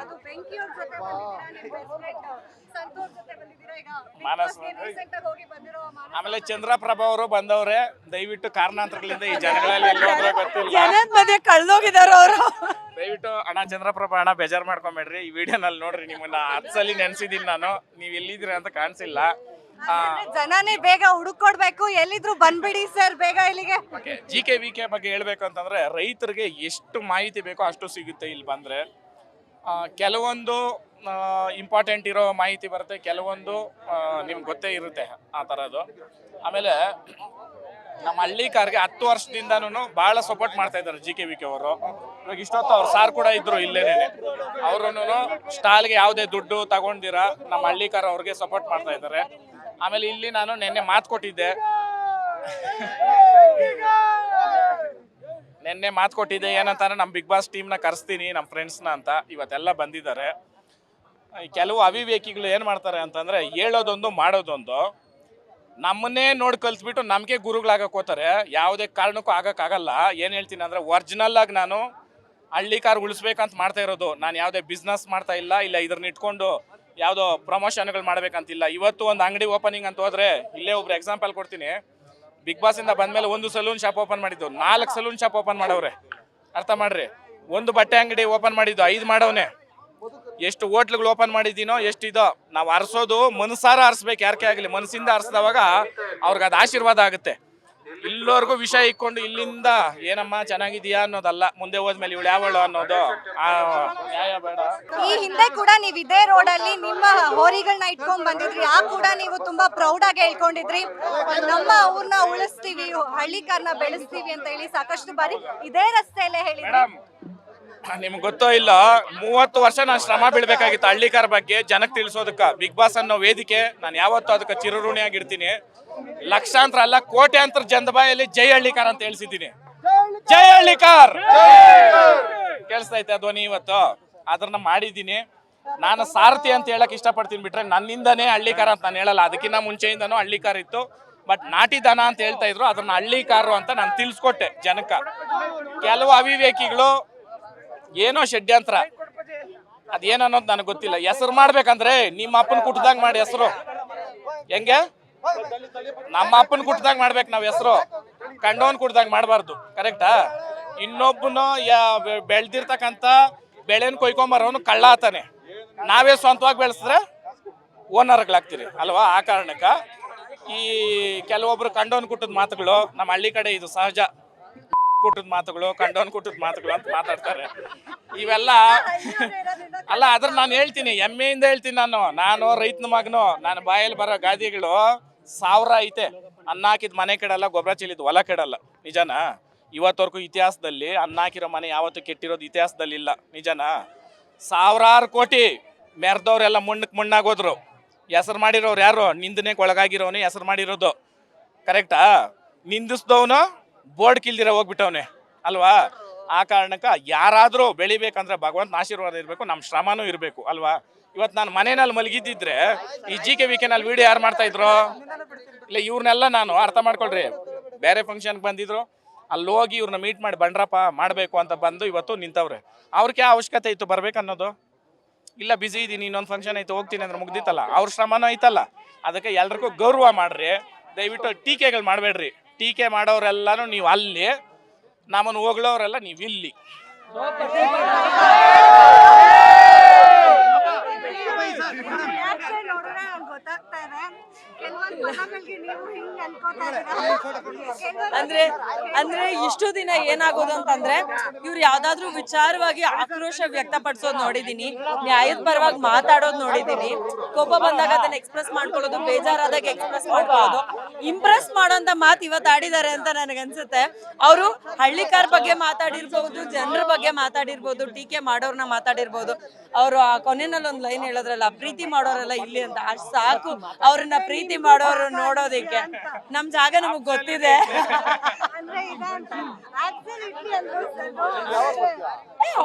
ಅದು ಬೆಂಕಿ ಅವ್ರ ಜೊತೆ ಬಂದಿದ್ದೀರಾ ನಿಮ್ best friend ಸಂತೋಷ್ ಜೊತೆ ಬಂದಿದ್ದೀರಾ? ಈಗ Big ಮಾನಸ್ Boss ಆಗಿ ಹೋಗಿ ಬಂದಿರೋ ಮಾನಸ್ ಆಮೇಲೆ ಚಂದ್ರಪ್ರಭಾ ಅವರು ಬಂದವ್ರೆ ದಯವಿಟ್ಟು ಕಾರಣಾಂತರಗಳಿಂದ ಈ ಜನಗಳಲ್ಲಿ ಎಲ್ಲಿ ಹೋದ್ರೆ ಗೊತ್ತಿಲ್ಲ. ಜನದ ಮಧ್ಯೆ ಕಳ್ದೋಗಿದಾರ ಅವರು. ದಯವಿಟ್ಟು ಅಣ್ಣ ಚಂದ್ರಪ್ರಭಾ ಅಣ್ಣ ಬೇಜಾರ್ ಮಾಡ್ಕೊಂಬೇಡ್ರಿ. ಈ ವಿಡಿಯೋನಲ್ಲಿ ನೋಡ್ರಿ ನಿಮ್ಮನ್ನ ಹತ್ತು ಸಲ ನೆನ್ಸಿದೀನಿ ನಾನು. ನೀವ್ ಎಲ್ಲಿದ್ದೀರಾ ಅಂತ ಕಾಣಿಸಿಲ್ಲ. ಜನನೇ ಬೇಗ ಹುಡುಕೊಡ್ಬೇಕು. ಎಲ್ಲಿದ್ರು ಬಂದ್ಬಿಡಿ ಸರ್ ಬೇಗ ಇಲ್ಲಿಗೆ. Okay G K V K ಬಗ್ಗೆ ಹೇಳ್ಬೇಕು ಅಂತಂದ್ರೆ ರೈತರಿಗೆ ಎಷ್ಟು ಮಾಹಿತಿ ಬೇಕೋ ಅಷ್ಟು ಸಿಗುತ್ತೆ ಇಲ್ಲಿ ಬಂದ್ರೆ. ಕೆಲವೊಂದು ಇಂಪಾರ್ಟೆಂಟ್ ಇರೋ ಮಾಹಿತಿ ಬರುತ್ತೆ ಕೆಲವೊಂದು ನಿಮ್ಗೆ ಗೊತ್ತೇ ಇರುತ್ತೆ ಆ ಥರದ್ದು ಆಮೇಲೆ ನಮ್ಮ ಹಳ್ಳಿ ಕಾರ್ಗೆ ಹತ್ತು ವರ್ಷದಿಂದನೂ ಭಾಳ ಸಪೋರ್ಟ್ ಮಾಡ್ತಾ ಇದ್ದಾರೆ ಜಿ ಕೆ ವಿ ಕೆ ಅವರು ಇವಾಗ ಇಷ್ಟೊತ್ತು ಅವ್ರು ಸಾರ್ ಕೂಡ ಇದ್ರು ಇಲ್ಲೇನೆ ಅವ್ರೂ ಸ್ಟಾಲ್ಗೆ ಯಾವುದೇ ದುಡ್ಡು ತಗೊಂಡಿರ ನಮ್ಮ ಹಳ್ಳಿ ಕಾರ್ ಅವ್ರಿಗೆ ಸಪೋರ್ಟ್ ಮಾಡ್ತಾ ಇದ್ದಾರೆ ಆಮೇಲೆ ಇಲ್ಲಿ ನಾನು ನಿನ್ನೆ ಮಾತು ಕೊಟ್ಟಿದ್ದೆ ನಿನ್ನೆ ಮಾತು ಕೊಟ್ಟಿದ್ದೆ ಏನಂತಂದ್ರೆ ನಮ್ಮ ಬಿಗ್ ಬಾಸ್ ಟೀಮ್ನ ಕರೆಸ್ತೀನಿ ನಮ್ಮ ಫ್ರೆಂಡ್ಸ್ನ ಅಂತ. ಇವತ್ತೆಲ್ಲ ಬಂದಿದ್ದಾರೆ. ಕೆಲವು ಅವಿವೇಕಿಗಳು ಏನು ಮಾಡ್ತಾರೆ ಅಂತಂದ್ರೆ, ಹೇಳೋದೊಂದು, ಮಾಡೋದೊಂದು, ನಮ್ಮನ್ನೇ ನೋಡಿ ಕಲ್ತ್ಬಿಟ್ಟು ನಮಗೆ ಗುರುಗಳಾಗಕ್ಕೆ ಹೋತಾರೆ ಯಾವುದೇ ಕಾರಣಕ್ಕೂ ಆಗೋಕ್ಕಾಗಲ್ಲ. ಏನು ಹೇಳ್ತೀನಿ ಅಂದರೆ ಒರಿಜಿನಲ್ ಆಗಿ ನಾನು ಹಳ್ಳಿ ಕಾರ್ ಉಳಿಸ್ಬೇಕಂತ ಮಾಡ್ತಾ ಇರೋದು. ನಾನು ಯಾವುದೇ ಬಿಸ್ನೆಸ್ ಮಾಡ್ತಾ ಇಲ್ಲ ಇಲ್ಲ ಇದ್ರನ್ನ ಇಟ್ಕೊಂಡು ಯಾವುದೋ ಪ್ರಮೋಷನ್ಗಳು ಮಾಡಬೇಕಂತಿಲ್ಲ. ಇವತ್ತು ಒಂದು ಅಂಗಡಿ ಓಪನಿಂಗ್ ಅಂತ ಹೋದ್ರೆ, ಇಲ್ಲೇ ಒಬ್ರು ಎಕ್ಸಾಂಪಲ್ ಕೊಡ್ತೀನಿ. ಬಿಗ್ ಬಾಸ್ ಇಂದ ಬಂದ್ಮೇಲೆ ಒಂದು ಸಲೂನ್ ಶಾಪ್ ಓಪನ್ ಮಾಡಿದ್ದು. ನಾಲ್ಕು ಸಲೂನ್ ಶಾಪ್ ಓಪನ್ ಮಾಡವ್ರೆ. ಅರ್ಥ ಮಾಡ್ರಿ? ಒಂದು ಬಟ್ಟೆ ಅಂಗಡಿ ಓಪನ್ ಮಾಡಿದ್ದು, ಐದು ಮಾಡವ್ನೆ. ಎಷ್ಟು ಹೋಟ್ಲ್ಗಳು ಓಪನ್ ಮಾಡಿದ್ದೀನೋ ಇದೋ. ನಾವು ಅರ್ಸೋದು, ಮನಸಾರ ಅರ್ಸ್ಬೇಕು ಯಾರಕ್ಕೆ ಆಗಲಿ. ಮನಸ್ಸಿಂದ ಅರ್ಸ್ದವಾಗ ಅವ್ರಿಗೆ ಅದು ಆಶೀರ್ವಾದ ಆಗುತ್ತೆ. ಇಲ್ಲೋರ್ಗು ವಿಷಯ ಇಕ್ಕೊಂಡು ಇಲ್ಲಿಂದ ಏನಮ್ಮ ಚೆನ್ನಾಗಿದೀಯಾ ಅನ್ನೋದಲ್ಲ. ಮುಂದೆ ಹೋದ್ಮೇಲೆ ಇವಳು ಯಾವಳು ಅನ್ನೋದು. ಆ ನ್ಯಾಯ ಬೇಡ. ಈ ಹಿಂದೆ ಕೂಡ ನೀವು ಇದೇ ರೋಡ್ ಅಲ್ಲಿ ನಿಮ್ಮ ಹೋರಿಗಳನ್ನ ಇಟ್ಕೊಂಡ್ ಬಂದಿದ್ರಿ. ಆ ಕೂಡ ನೀವು ತುಂಬಾ ಪ್ರೌಡ್ ಆಗಿ ಹೇಳ್ಕೊಂಡಿದ್ರಿ. ನಮ್ಮ ಊರ್ನ ಉಳಿಸ್ತೀವಿ ಹಳ್ಳಿಕಾರ್ನ ಬೆಳೆಸ್ತೀವಿ ಅಂತ ಹೇಳಿ ಸಾಕಷ್ಟು ಬಾರಿ ಇದೇ ರಸ್ತೆಯಲ್ಲೇ ಹೇಳಿದ್ರಿ. ನಿಮ್ಗೆ ಗೊತ್ತೋ ಇಲ್ಲ, ಮೂವತ್ತು ವರ್ಷ ನಾನು ಶ್ರಮ ಬೀಳ್ಬೇಕಾಗಿತ್ತು ಹಳ್ಳಿಕಾರ ಬಗ್ಗೆ ಜನಕ್ಕೆ ತಿಳಿಸೋದಕ್ಕೆ. ಬಿಗ್ ಬಾಸ್ ಅನ್ನೋ ವೇದಿಕೆ, ನಾನು ಯಾವತ್ತೂ ಅದಕ್ಕೆ ಚಿರಋಣಿಯಾಗಿರ್ತೀನಿ. ಲಕ್ಷಾಂತರ ಅಲ್ಲ, ಕೋಟ್ಯಾಂತರ ಜನದ ಬಾಯಲ್ಲಿ ಜೈ ಹಳ್ಳಿಕಾರ ಅಂತ ಹೇಳ್ಸಿದ್ದೀನಿ. ಜೈ ಹಳ್ಳಿಕಾರ್! ಕೇಳಿಸ್ತಾ ಐತೆ ಧ್ವನಿ ಇವತ್ತು. ಅದನ್ನ ಮಾಡಿದ್ದೀನಿ. ನಾನು ಸಾರಥಿ ಅಂತ ಹೇಳಕ್ ಇಷ್ಟಪಡ್ತೀನಿ ಬಿಟ್ರೆ ನನ್ನಿಂದನೇ ಹಳ್ಳಿಕಾರ ಅಂತ ನಾನು ಹೇಳಲ್ಲ. ಅದಕ್ಕಿಂತ ಮುಂಚೆಯಿಂದನೂ ಹಳ್ಳಿಕಾರ ಇತ್ತು. ಬಟ್ ನಾಟಿ ದನ ಅಂತ ಹೇಳ್ತಾ ಇದ್ರು. ಅದನ್ನ ಹಳ್ಳಿಕಾರು ಅಂತ ನಾನು ತಿಳಿಸ್ಕೊಟ್ಟೆ ಜನಕ್ಕ. ಕೆಲವು ಅವಿವೇಕಿಗಳು ಏನೋ ಷಡ್ಯಂತ್ರ. ಅದೇನು ಅನ್ನೋದು ನನಗೆ ಗೊತ್ತಿಲ್ಲ. ಹೆಸರು ಮಾಡ್ಬೇಕಂದ್ರೆ ನಿಮ್ಮ ಅಪ್ಪನ ಕುಟ್ದಾಗ ಮಾಡಿ ಹೆಸರು. ಹೆಂಗೆ? ನಮ್ಮ ಅಪ್ಪನ ಕುಟ್ದಾಗ ಮಾಡ್ಬೇಕು ನಾವು ಹೆಸರು. ಕಂಡವನ್ ಕುಟ್ದಾಗ ಮಾಡಬಾರ್ದು. ಕರೆಕ್ಟಾ ಇನ್ನೊಬ್ಬನ ಬೆಳ್ದಿರ್ತಕ್ಕಂಥ ಬೆಳೆನ ಕೊಯ್ಕೊಂಬರೋನು ಕಳ್ಳ ಆತಾನೆ ನಾವೇ ಸ್ವಂತವಾಗಿ ಬೆಳೆಸಿದ್ರೆ ಓನರ್ಗಳಾಗ್ತೀರಿ, ಅಲ್ವಾ? ಆ ಕಾರಣಕ್ಕೆ ಈ ಕೆಲವೊಬ್ರು ಕಂಡೋನ್ ಕುಟ್ಟದ ಮಾತುಗಳು ನಮ್ಮ ಹಳ್ಳಿ ಕಡೆ ಇದು ಸಹಜ. ಕುಟ್ಟದ ಮಾತುಗಳು ಕಂಡೋನ್ ಕೊಟ್ಟಿದ್ ಮಾತುಗಳು ಅಂತ ಮಾತಾಡ್ತಾರೆ. ಇವೆಲ್ಲ ಅಲ್ಲ ಅದ್ರ ನಾನು ಹೇಳ್ತೀನಿ ಎಮ್ಮೆಯಿಂದ ಹೇಳ್ತೀನಿ ನಾನು. ನಾನು, ರೈತನ ಮಗನು, ನಾನು ಬಾಯಲ್ಲಿ ಬರೋ ಗಾದಿಗಳು, ಸಾವಿರ ಐತೆ. ಅನ್ನ ಹಾಕಿದ ಮನೆ ಕೆಡಲ್ಲ ಗೊಬ್ಬರ ಚೆಲ್ಲಿದ್ ಹೊಲ ಕೆಡಲ್ಲ ನಿಜನಾ? ಇವತ್ತವರೆಗೂ ಇತಿಹಾಸದಲ್ಲಿ ಅನ್ನ ಹಾಕಿರೋ ಮನೆ ಯಾವತ್ತೂ ಕೆಟ್ಟಿರೋದು ಇತಿಹಾಸದಲ್ಲಿ ಇಲ್ಲ. ನಿಜನಾ? ಸಾವಿರಾರು ಕೋಟಿ ಮೆರೆದವ್ರೆಲ್ಲ ಮುಣ್ಣಕ್ಕೆ ಮುಣ್ಣಾಗೋದ್ರು. ಹೆಸರು ಮಾಡಿರೋರು ಯಾರು? ನಿಂದನೆಗೆ ಒಳಗಾಗಿರೋನು ಹೆಸರು ಮಾಡಿರೋದು. ಕರೆಕ್ಟಾ? ನಿಂದಿಸ್ದವನು ಬೋರ್ಡ್ ಕಿಲ್ದಿರ ಹೋಗ್ಬಿಟ್ಟವನೆ, ಅಲ್ವಾ? ಆ ಕಾರಣಕ್ಕೆ ಯಾರಾದರೂ ಬೆಳಿಬೇಕಂದ್ರೆ ಭಗವಂತನ ಆಶೀರ್ವಾದ ಇರಬೇಕು ನಮ್ಮ ಶ್ರಮನೂ ಇರಬೇಕು, ಅಲ್ವಾ? ಇವತ್ತು ನಾನು ಮನೆಯಲ್ಲಿ ಮಲಗಿದ್ದಿದ್ರೆ ಈ ಜಿ ಕೆ ವಿಕೆನಲ್ಲಿ ವಿಡಿಯೋ ಯಾರು ಮಾಡ್ತಾ ಇದ್ರು? ಇಲ್ಲ ಇವ್ರನ್ನೆಲ್ಲ ನಾನು ಅರ್ಥ ಮಾಡ್ಕೊಳ್ರಿ. ಬೇರೆ ಫಂಕ್ಷನ್ಗೆ ಬಂದಿದ್ರು ಅಲ್ಲಿ ಹೋಗಿ ಇವ್ರನ್ನ ಮೀಟ್ ಮಾಡಿ ಬಂಡ್ರಪ್ಪ ಮಾಡಬೇಕು ಅಂತ ಬಂದು ಇವತ್ತು ನಿಂತವ್ರೆ. ಅವ್ರಿಗೆ ಅವಶ್ಯಕತೆ ಇತ್ತು ಬರ್ಬೇಕನ್ನೋದು? ಇಲ್ಲ ಬಿಸಿ ಇದ್ದೀನಿ ಇನ್ನೊಂದು ಫಂಕ್ಷನ್ ಐತೆ, ಹೋಗ್ತೀನಿ ಅಂದ್ರೆ ಮುಗ್ದಿತ್ತಲ್ಲ? ಅವ್ರ ಶ್ರಮನೂ ಐತಲ್ಲ? ಅದಕ್ಕೆ ಎಲ್ರಿಗೂ ಗೌರವ ಮಾಡ್ರಿ. ದಯವಿಟ್ಟು ಟೀಕೆಗಳು ಮಾಡಬೇಡ್ರಿ. ಟೀಕೆ ಮಾಡೋರೆಲ್ಲನೂ ನೀವು ಅಲ್ಲಿ ನಮ್ಮನ್ನು ಹೋಗ್ಳೋರೆಲ್ಲ ನೀವು ಇಲ್ಲಿ. ಅಂದ್ರೆ ಅಂದ್ರೆ ಇಷ್ಟು ದಿನ ಏನಾಗೋದು ಅಂತಂದ್ರೆ ಇವ್ರು ಯಾವ್ದಾದ್ರು ವಿಚಾರವಾಗಿ ಆಕ್ರೋಶ ವ್ಯಕ್ತಪಡಿಸೋದ್ ನೋಡಿದೀನಿ ನ್ಯಾಯದ ಪರವಾಗಿ ಮಾತಾಡೋದ್ ನೋಡಿದೀನಿ ಕೋಪ ಬಂದಾಗ ಅದನ್ನ ಎಕ್ಸ್ಪ್ರೆಸ್ ಮಾಡ್ಕೊಳ್ಳೋದು ಬೇಜಾರಾದಾಗ ಎಕ್ಸ್ಪ್ರೆಸ್ ಮಾಡ್ಕೊಳ್ಳೋದು ಇಂಪ್ರೆಸ್ ಮಾಡೋಂತ ಮಾತು ಇವತ್ತು ಆಡಿದ್ದಾರೆ ಅಂತ ನನಗನ್ಸುತ್ತೆ ಅವರು ಹಳ್ಳಿಕಾರ್ ಬಗ್ಗೆ ಮಾತಾಡಿರ್ಬಹುದು ಜನರ ಬಗ್ಗೆ ಮಾತಾಡಿರ್ಬೋದು ಟೀಕೆ ಮಾಡೋರ್ನ ಮಾತಾಡಿರ್ಬೋದು ಅವರು ಆ ಕೊನೆಯಲ್ಲಿ ಒಂದು ಲೈನ್ ಹೇಳೋದ್ರಲ್ಲ ಪ್ರೀತಿ ಮಾಡೋರಲ್ಲ ಇಲ್ಲಿ ಅಂತ ಅಷ್ಟ್ ಸಾಕು ಅವ್ರನ್ನ ಪ್ರೀತಿ ಮಾಡೋರು ನೋಡೋದಿಕ್ಕೆ. ನಮ್ ಜಾಗ ನಮಗ್ ಗೊತ್ತಿದೆ.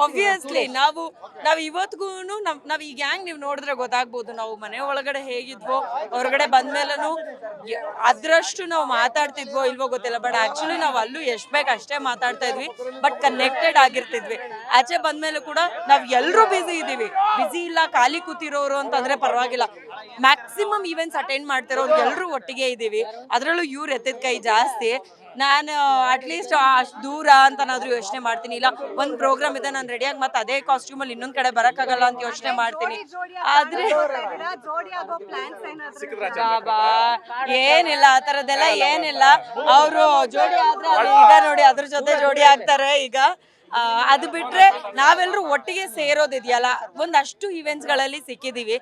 ಆಬ್ವಿಯಸ್ಲಿ ನಾವು ನಾವ್ ಇವತ್ಗೂ ನಮ್ ನಾವ್ ಈಗ ಗ್ಯಾಂಗ್ ನೀವ್ ನೋಡಿದ್ರೆ ಗೊತ್ತಾಗ್ಬೋದು. ನಾವು ಮನೆ ಒಳಗಡೆ ಹೇಗಿದ್ವೋ ಹೊರಗಡೆ ಬಂದ್ಮೇಲೂ ಅದ್ರಷ್ಟು ನಾವು ಮಾತಾಡ್ತಿದ್ವೋ ಇಲ್ವೋ ಗೊತ್ತಿಲ್ಲ. ಬಟ್ ಆಕ್ಚುಲಿ ನಾವ್ ಅಲ್ಲೂ ಎಷ್ಟ್ ಬೇಕು ಅಷ್ಟೇ ಮಾತಾಡ್ತಾ ಇದ್ವಿ. ಬಟ್ ಕನೆಕ್ಟೆಡ್ ಆಗಿರ್ತಿದ್ವಿ. ಆಚೆ ಬಂದ್ಮೇಲೆ ಕೂಡ ನಾವ್ ಎಲ್ರು ಬಿಸಿ ಇದೀವಿ. ಬಿಸಿ ಇಲ್ಲ ಖಾಲಿ ಕೂತಿರೋರು ಅಂತಂದ್ರೆ ಪರವಾಗಿಲ್ಲ. ಮ್ಯಾಕ್ಸಿಮಮ್ ಈವೆಂಟ್ಸ್ ಅಟೆಂಡ್ ಮಾಡ್ತಿರೋ ಎಲ್ಲರೂ ಒಟ್ಟಿಗೆ ಇದೀವಿ. ಅದ್ರಲ್ಲೂ ಇವ್ರು ಎತ್ತಿದ ಕೈ ಜಾಸ್ತಿ. ನಾನು ಅಟ್ಲೀಸ್ಟ್ ಅಷ್ಟು ದೂರ ಅಂತನಾದ್ರೂ ಯೋಚನೆ ಮಾಡ್ತೀನಿ. ಇಲ್ಲ ಒಂದ್ ಪ್ರೋಗ್ರಾಮ್ ಇದೆ ನಾನು ರೆಡಿಯಾಗಿ ಮತ್ತೆ ಅದೇ ಕಾಸ್ಟ್ಯೂಮ್ ಅಲ್ಲಿ ಇನ್ನೊಂದ್ ಕಡೆ ಬರಕ್ಕಾಗಲ್ಲ ಅಂತ ಯೋಚನೆ ಮಾಡ್ತೀನಿ. ಆದ್ರೆ ಬಾಬಾ ಏನಿಲ್ಲ ಆ ತರದೆಲ್ಲ ಏನಿಲ್ಲ. ಅವರು ಜೋಡಿ ಆದ್ರೆ ಈಗ ನೋಡಿ ಅದ್ರ ಜೊತೆ ಜೋಡಿ ಆಗ್ತಾರೆ ಈಗ. ಅದು ಬಿಟ್ರೆ ನಾವೆಲ್ಲರೂ ಒಟ್ಟಿಗೆ ಸೇರೋದಿದೆಯಲ್ಲ. ಒಂದಷ್ಟು ಇವೆಂಟ್ಸ್ಗಳಲ್ಲಿ ಸಿಕ್ಕಿದೀವಿ.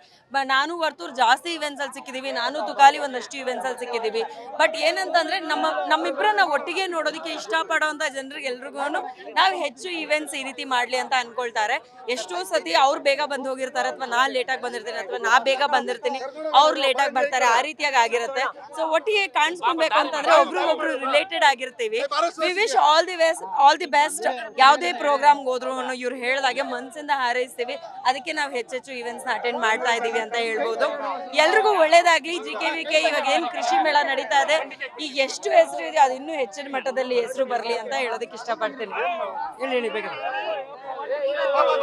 ನಾನು ವರ್ತೂರ್ ಜಾಸ್ತಿ ಇವೆಂಟ್ಸ್ ಅಲ್ಲಿ ಸಿಕ್ಕಿದೀವಿ, ನಾನು ತುಕಾಲಿ ಒಂದಷ್ಟು ಇವೆಂಟ್ಸ್ ಅಲ್ಲಿ ಸಿಕ್ಕಿದೀವಿ. ಬಟ್ ಏನಂತಂದ್ರೆ ನಮ್ಮ ನಮ್ಮಿಬ್ಬರನ್ನ ಒಟ್ಟಿಗೆ ನೋಡೋದಕ್ಕೆ ಇಷ್ಟಪಡೋಂಥ ಜನರಿಗೆ ಎಲ್ರಿಗೂ ನಾವು ಹೆಚ್ಚು ಇವೆಂಟ್ಸ್ ಈ ರೀತಿ ಮಾಡ್ಲಿ ಅಂತ ಅನ್ಕೊಳ್ತಾರೆ. ಎಷ್ಟೋ ಸತಿ ಅವ್ರು ಬೇಗ ಬಂದು ಹೋಗಿರ್ತಾರೆ ಅಥವಾ ನಾ ಲೇಟಾಗಿ ಬಂದಿರ್ತೀನಿ ಅಥವಾ ನಾ ಬೇಗ ಬಂದಿರ್ತೀನಿ, ಅವ್ರು ಲೇಟಾಗಿ ಬರ್ತಾರೆ, ಆ ರೀತಿಯಾಗಿ ಆಗಿರುತ್ತೆ. ಸೊ ಒಟ್ಟಿಗೆ ಕಾಣಿಸ್ಕೊಬೇಕು ಅಂತಂದ್ರೆ ಒಬ್ರು ಒಬ್ರು ರಿಲೇಟೆಡ್ ಆಗಿರ್ತೀವಿ. We wish all the best all the best ಯಾವುದೇ ಪ್ರೋಗ್ರಾಮ್ಗೆ ಹೋದ್ರು ಇವ್ರು ಹೇಳ್ದಾಗೆ ಮನಸ್ಸಿಂದ ಹಾರೈಸ್ತೀವಿ. ಅದಕ್ಕೆ ನಾವು ಹೆಚ್ಚೆಚ್ಚು ಇವೆಂಟ್ಸ್ ಅಟೆಂಡ್ ಮಾಡ್ತಾ ಇದೀವಿ ಅಂತ ಹೇಳ್ಬೋದು. ಎಲ್ರಿಗೂ ಒಳ್ಳೇದಾಗ್ಲಿ. ಜಿ ಕೆ ವಿ ಕೆ ಇವಾಗ ಏನ್ ಕೃಷಿ ಮೇಳ ನಡೀತಾ ಇದೆ ಈಗ ಎಷ್ಟು ಹೆಸರು ಇದೆ ಅದು ಇನ್ನೂ ಹೆಚ್ಚಿನ ಮಟ್ಟದಲ್ಲಿ ಹೆಸರು ಬರಲಿ ಅಂತ ಹೇಳೋದಕ್ಕೆ ಇಷ್ಟಪಡ್ತೀನಿ. ಹೇಳಿ ಹೇಳಿ ಬೇಗ.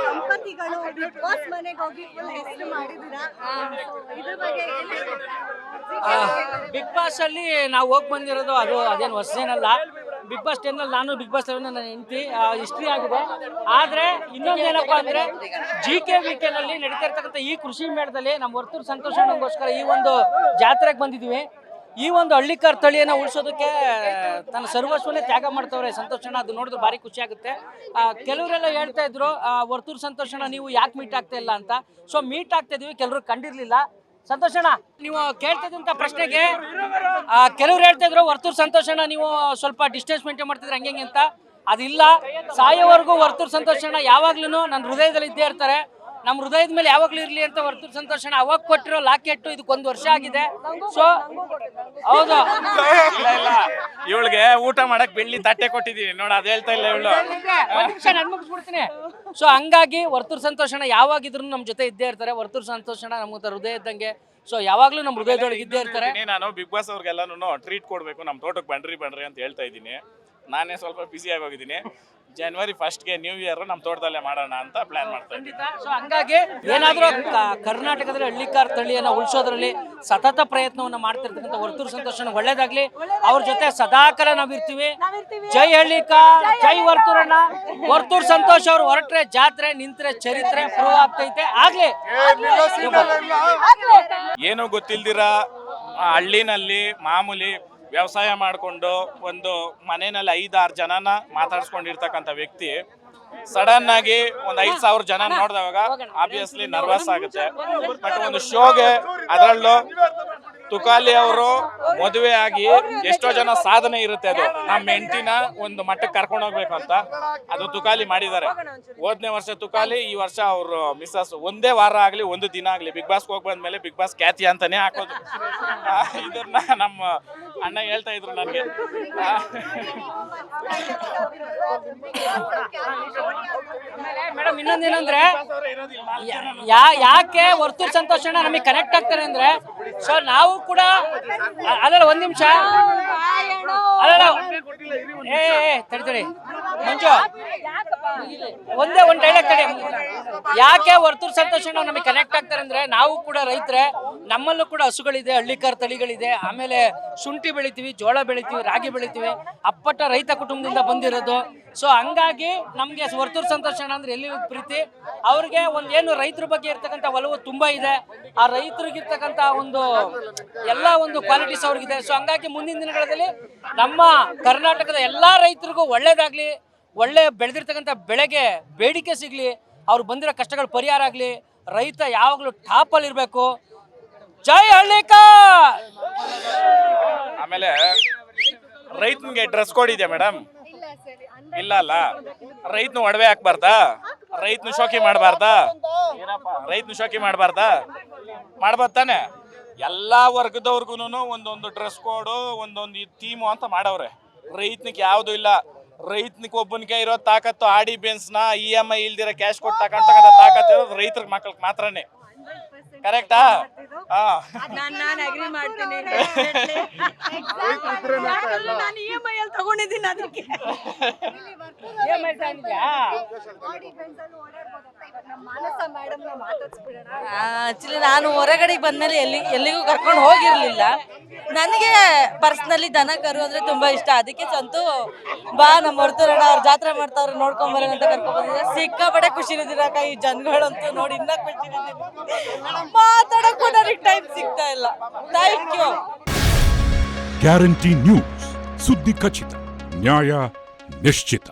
ದಂಪತಿಗಳು ಬಿಗ್ ಬಾಸ್ ಮನೆಗೆ ಹೋಗಿ ಫುಲ್ ಹೆಸರು ಮಾಡಿದೀರಾ ಇದ್ರ ಬಗ್ಗೆ ಏನ್ ಹೇಳ್ತೀರಾ? ಬಿಗ್ ಬಾಸ್ ಅಲ್ಲಿ ನಾವು ಹೋಗಿ ಬಂದಿರೋದು ಅದು ಅದೇನು ಹೊಸದೇನಲ್ಲ. ಬಿಗ್ ಬಾಸ್ ಟೆನ್ ಅಲ್ಲಿ ನಾನು ಬಿಗ್ ಬಾಸ್ ಲೆವೆನ್ ನನ್ನ ಹೆಂಡತಿ ಹಿಸ್ಟ್ರಿ ಆಗಿದೆ. ಆದ್ರೆ ಇನ್ನೊಂದೇನಪ್ಪ ಅಂದ್ರೆ ಜಿ ಕೆ ವಿ ಕೆ ನಲ್ಲಿ ನಡೀತಾ ಇರ್ತಕ್ಕಂಥ ಈ ಕೃಷಿ ಮೇಳದಲ್ಲಿ ನಮ್ಮ ವರ್ತೂರು ಸಂತೋಷ ಅಣ್ಣಂಗೋಸ್ಕರ ಈ ಒಂದು ಜಾತ್ರೆಗೆ ಬಂದಿದ್ದೀವಿ ಈ ಒಂದು ಹಳ್ಳಿಕಾರ್ ತಳಿಯನ್ನು ಉಳಿಸೋದಕ್ಕೆ, ತನ್ನ ಸರ್ವಸ್ವನೇ ತ್ಯಾಗ ಮಾಡ್ತವ್ರೆ ಸಂತೋಷಣ ಅದು ನೋಡಿದ್ರೆ ಭಾರಿ ಖುಷಿ ಆಗುತ್ತೆ. ಕೆಲವರೆಲ್ಲ ಹೇಳ್ತಾ ಇದ್ರು ವರ್ತೂರು ಸಂತೋಷಣ ನೀವು ಯಾಕೆ ಮೀಟ್ ಆಗ್ತಾ ಇಲ್ಲ ಅಂತ. ಸೊ ಮೀಟ್ ಆಗ್ತಾ ಇದೀವಿ, ಕೆಲವರು ಕಂಡಿರ್ಲಿಲ್ಲ. ಸಂತೋಷಣ ನೀವು ಕೇಳ್ತಿದ್ದಂತ ಪ್ರಶ್ನೆಗೆ ಕೆಲವ್ರು ಹೇಳ್ತಾ ಇದ್ರು ವರ್ತೂರ್ ಸಂತೋಷಣ ನೀವು ಸ್ವಲ್ಪ ಡಿಸ್ಟೆನ್ಸ್ ಮೇಂಟೈನ್ ಮಾಡ್ತಿದ್ರೆ ಹಂಗೆ ಹಿಂಗೆ ಅಂತ. ಅದಿಲ್ಲ, ಸಾಯೋವರೆಗೂ ವರ್ತೂರ್ ಸಂತೋಷಣ ಯಾವಾಗ್ಲೂ ನನ್ನ ಹೃದಯದಲ್ಲಿ ಇದ್ದೇ ಇರ್ತಾರೆ. ನಮ್ಮ ಹೃದಯದ ಮೇಲೆ ಯಾವಾಗ್ಲೂ ಇರ್ಲಿ ಅಂತ ಹೊರತು ಸಂತೋಷಣ ಅವಾಗ ಕೊಟ್ಟಿರೋ ಲಾಕೆಟ್ ಇದಕ್ಕೆ ಒಂದು ವರ್ಷ ಆಗಿದೆ. ಸೊ ಹೌದು. ಇಲ್ಲ ಇವಳಿಗೆ ಊಟ ಮಾಡಕ್ ಬೆಳ್ಳಿ ತಟ್ಟೆ ಕೊಟ್ಟಿದೀನಿ. ನೋಡ ಅದ್ ಹೇಳ್ತಾ ಇಲ್ಲ ಇವಳು. ಮುಗಿಸ್ಬಿಡ್ತೀನಿ. ಸೊ ಹಂಗಾಗಿ ವರ್ತೂರ್ ಸಂತೋಷಣ ಯಾವಾಗಿದ್ರು ನಮ್ಮ ಜೊತೆ ಇದ್ದೇ ಇರ್ತಾರೆ. ವರ್ತೂರ್ ಸಂತೋಷಣ ನಮ್ಗೆ ಹೃದಯ ಇದ್ದಂಗೆ. ಸೊ ಯಾವಾಗ್ಲೂ ನಮ್ಮ ಹೃದಯದೊಳಗೆ ಇದ್ದೇ ಇರ್ತಾರೆ. ನಾನು ಬಿಗ್ ಬಾಸ್ ಅವ್ರಿಗೆಲ್ಲಾನು ಟ್ರೀಟ್ ಕೊಡ್ಬೇಕು. ನಮ್ಮ ತೋಟಕ್ಕೆ ಬನ್ರಿ ಬನ್ರಿ ಅಂತ ಹೇಳ್ತಾ ಇದ್ದೀನಿ. ನಾನೇ ಸ್ವಲ್ಪ ಬ್ಯುಸಿ ಆಗೋಗಿದ್ದೀನಿ ಜನವರಿ ಫಸ್ಟ್ಗೆ ನ್ಯೂ ಇಯರ್ ನಮ್ಮ ತೋಟದಲ್ಲೇ ಮಾಡೋಣ ಅಂತ ಪ್ಲಾನ್ ಮಾಡ್ತಾ ಸೊ ಹಂಗಾಗಿ ಏನಾದರೂ ಕ- ಕರ್ನಾಟಕದಲ್ಲಿ ಹಳ್ಳಿಕಾರ್ ತಳ್ಳಿಯನ್ನ ಉಳಿಸೋದ್ರಲ್ಲಿ ಸತತ ಪ್ರಯತ್ನವನ್ನ ಮಾಡ್ತಿರ್ತಕ್ಕಂಥ ವರ್ತೂರು ಸಂತೋಷನ ಒಳ್ಳೇದಾಗ್ಲಿ. ಅವ್ರ ಜೊತೆ ಸದಾಕಾಲ ನಾವ್ ಇರ್ತೀವಿ ಜೈ ಹಳ್ಳಿಕಾರ್ ಜೈ ವರ್ತೂರಣ್ಣ. ವರ್ತೂರು ಸಂತೋಷ್ ಅವ್ರು ಹೊರಟ್ರೆ ಜಾತ್ರೆ ನಿಂತ್ರೆ ಚರಿತ್ರೆ ಪ್ರೂವ್ ಆಗ್ತೈತೆ. ಆಗ್ಲಿ. ಏನೂ ಗೊತ್ತಿಲ್ದಿರ ಆ ಹಳ್ಳಿನಲ್ಲಿ ಮಾಮೂಲಿ ವ್ಯವಸಾಯ ಮಾಡಿಕೊಂಡು ಒಂದು ಮನೆಯಲ್ಲಿ ಐದಾರು ಜನನ ಮಾತಾಡ್ಸ್ಕೊಂಡಿರ್ತಕ್ಕಂಥ ವ್ಯಕ್ತಿ ಸಡನ್ ಆಗಿ ಒಂದ್ ಐದ್ ಸಾವಿರ ಜನ ನೋಡಿದವಾಗ ಆಬ್ವಿಯಸ್ಲಿ ನರ್ವಸ್ ಆಗುತ್ತೆ. ಬಟ್ ಒಂದು ಶೋಗೆ ಅದರಲ್ಲೂ ತುಕಾಲಿ ಅವರು ಮದುವೆ ಆಗಿ ಎಷ್ಟೋ ಜನ ಸಾಧನೆ ಇರುತ್ತೆ ಅದು. ನಮ್ಮ ಹೆಂಡತಿನ ಒಂದು ಮಟ್ಟಕ್ಕೆ ಕರ್ಕೊಂಡು ಹೋಗ್ಬೇಕು ಅಂತ ಅದು ತುಕಾಲಿ ಮಾಡಿದ್ದಾರೆ. ಹೋದ್ನೇ ವರ್ಷ ತುಕಾಲಿ, ಈ ವರ್ಷ ಅವರು ಮಿಸ್ಸಸ್ ಒಂದೇ ವಾರ ಆಗಲಿ, ಒಂದು ದಿನ ಆಗಲಿ, ಬಿಗ್ ಬಾಸ್ ಹೋಗಿ ಬಂದ್ಮೇಲೆ ಬಿಗ್ ಬಾಸ್ ಖ್ಯಾತಿ ಅಂತಾನೆ ಹಾಕೋದು. ಇದನ್ನ ನಮ್ಮ ಅಣ್ಣ ಹೇಳ್ತಾ ಇದ್ರು ನನಗೆ. ಮೇಡಮ್ ಇನ್ನೊಂದೇನಂದ್ರೆ ಯಾಕೆ ವರ್ತೂರ್ ಸಂತೋಷಣ ನಮಗೆ ಕನೆಕ್ಟ್ ಆಗ್ತಾರೆ ಅಂದ್ರೆ ಸೊ ನಾವು ಕೂಡ ಅಲ್ಲ ಅಲ್ಲಲ್ಲ ಒಂದ್ ನಿಮಿಷ. ಅಲ್ಲಲ್ಲ ಏ ಏ, ತಡಿ ತಡಿ. ಮಂಜು. ಒಂದೇ ಒಂದು ಡೈಲಾಗ್ ತಡಿ. ಯಾಕೆ ವರ್ತೂರ್ ಸಂತೋಷಣ ನಮಗೆ ಕನೆಕ್ಟ್ ಆಗ್ತಾರೆ ಅಂದ್ರೆ ನಾವು ಕೂಡ ರೈತರೇ, ನಮ್ಮಲ್ಲೂ ಕೂಡ ಹಸುಗಳಿದೆ, ಹಳ್ಳಿಕಾರ್ ತಳಿಗಳಿದೆ, ಆಮೇಲೆ ಶುಂಠಿ ಬೆಳಿತೀವಿ, ಜೋಳ ಬೆಳಿತೀವಿ, ರಾಗಿ ಬೆಳಿತೀವಿ. ಅಪ್ಪಟ ರೈತ ಕುಟುಂಬದಿಂದ ಬಂದಿರೋದು. ಸೊ ಹಂಗಾಗಿ ನಮ್ಗೆ ವರ್ತೂರ್ ಸಂತೋಷಣ ಅಂದ್ರೆ ಎಲ್ಲಿ ಪ್ರೀತಿ. ಅವ್ರಿಗೆ ಒಂದ್ ಏನು ರೈತರ ಬಗ್ಗೆ ಇರ್ತಕ್ಕಂಥ ಒಲವು ತುಂಬಾ ಇದೆ. ಆ ರೈತರಿಗಿರ್ತಕ್ಕಂಥ ಒಂದು ಎಲ್ಲ ಒಂದು ಕ್ವಾಲಿಟೀಸ್ ಅವ್ರಿಗಿದೆ. ಸೊ ಹಂಗಾಗಿ ಮುಂದಿನ ದಿನಗಳಲ್ಲಿ ನಮ್ಮ ಕರ್ನಾಟಕದ ಎಲ್ಲಾ ರೈತರಿಗೂ ಒಳ್ಳೇದಾಗ್ಲಿ. ಒಳ್ಳೆ ಬೆಳೆದಿರ್ತಕ್ಕಂಥ ಬೆಳೆಗೆ ಬೇಡಿಕೆ ಸಿಗಲಿ, ಅವ್ರು ಬಂದಿರೋ ಕಷ್ಟಗಳು ಪರಿಹಾರ ಆಗಲಿ, ರೈತ ಯಾವಾಗಲೂ ಟಾಪಲ್ಲಿ ಇರಬೇಕು. ಜೈ ಹಳ್ಳಿಕ! ಆಮೇಲೆ ರೈತನಿಗೆ ಡ್ರೆಸ್ ಕೋಡ್ ಇದೆ ಮೇಡಮ್ ಇಲ್ಲ ಅಲ್ಲ. ರೈತನ ಒಡವೆ ಹಾಕ್ಬಾರ್ದಾ? ರೈತನ ಶೋಕಿ ಮಾಡಬಾರ್ದಾ? ರೈತನ ಶೋಕಿ ಮಾಡಬಾರ್ದಾ? ಮಾಡ್ಬಾರ್ದು ತಾನೆ. ಎಲ್ಲ ವರ್ಗದವ್ರಿಗೂ ಒಂದೊಂದು ಡ್ರೆಸ್ ಕೋಡು ಒಂದೊಂದು ಥೀಮು ಅಂತ ಮಾಡವ್ರೆ. ರೈತನಿಗೆ ಯಾವುದೂ ಇಲ್ಲ. ರೈತನಿಗೆ ಒಬ್ಬನಿಗೆ ಇರೋ ತಾಕತ್ತು ಆಡಿ ಬೆನ್ಸ್ನ ಇ ಎಂ ಐ ಇಲ್ದಿರ ಕ್ಯಾಶ್ ಕೊಟ್ಟು ತಗೊಂಡ ತಾಕತ್ತು ಇರೋದು ರೈತರ ಮಕ್ಳಿಗೆ ಮಾತ್ರನೇ. ಕರೆಕ್ಟಾ ಹಾ. ನಾನು ನಾನು ಅಗ್ರಿ ಮಾಡ್ತೀನಿ. ನಾನು ಇ ಎಂ ಐ ಅಲ್ಲಿ ತಗೊಂಡಿದ್ದೀನಿ ಅದಕ್ಕೆ ಆಕ್ಚುಲಿ ನಾನು ಹೊರಗಡೆ ಬಂದ್ಮೇಲೆ ಎಲ್ಲಿ ಎಲ್ಲಿಗೂ ಕರ್ಕೊಂಡು ಹೋಗಿರ್ಲಿಲ್ಲ. ನನಗೆ ಪರ್ಸ್ನಲಿ ದನ ಕರು ಅಂದ್ರೆ ತುಂಬಾ ಇಷ್ಟ. ಅದಕ್ಕೆ ಸಂತು ಬಾ ನಮ್ಮ ಹೊರತುರಣ ಅವ್ರ ಜಾತ್ರೆ ಮಾಡ್ತಾವ್ರೆ ನೋಡ್ಕೊಂಡ್ ಬರೋಣ ಅಂತ ಕರ್ಕೊಂಡ್ ಬಂದಿದ್ದೆ. ಸಿಕ್ಕಾಪಟ್ಟೆ ಖುಷಿ ಇರೋದಿರಕ್ಕ ಈ ಜನಗಳಂತೂ ನೋಡಿ ಇನ್ನ ಖುಷಿ ಮಾತಾಡಕ್ಕೂ ನನಗೆ ಟೈಮ್ ಸಿಗ್ತಾ ಇಲ್ಲ. ಥ್ಯಾಂಕ್ ಯು ಗ್ಯಾರಂಟಿ ನ್ಯೂಸ್ ಸುದ್ದಿ ಖಚಿತ ನ್ಯಾಯ ನಿಶ್ಚಿತ